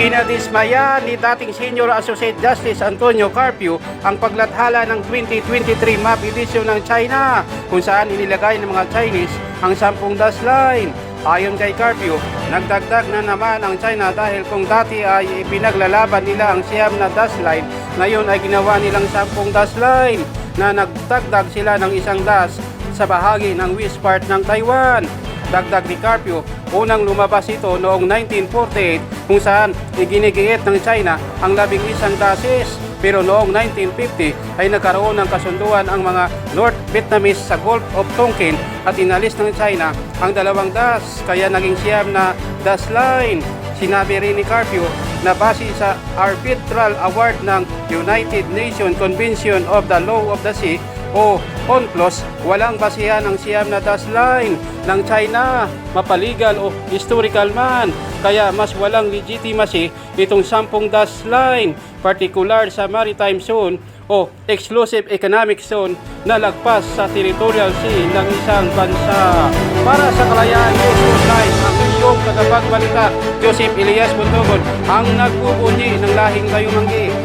Dinadismaya ni dating Senior Associate Justice Antonio Carpio ang paglathala ng 2023 map edition ng China kung saan inilagay ng mga Chinese ang 10 dash line. Ayon kay Carpio, nagdagdag na naman ang China dahil kung dati ay ipinaglalaban nila ang siyam na dash line, ngayon ay ginawa nilang 10 dash line na nagdagdag sila ng isang dash sa bahagi ng west part ng Taiwan. Dagdag ni Carpio, unang lumabas ito noong 1948 kung saan iginigiit ng China ang labing isang dasis. Pero noong 1950 ay nagkaroon ng kasunduan ang mga North Vietnamese sa Gulf of Tonkin at inalis ng China ang dalawang das kaya naging siyam na das line. Sinabi rin ni Carpio na base sa Arbitral Award ng United Nations Convention of the Law of the Sea o UNCLOS, walang basihan ang siyam na dash line ng China, mapaligal o historical man. Kaya mas walang legitimacy itong sampung dash line, particular sa maritime zone o exclusive economic zone na lagpas sa territorial sea ng isang bansa. Para sa Kalayaan News Online, ang iyong tagapagbalita, Joseph Elias Buntogon, ang nagbubunyi ng lahing kayumanggi.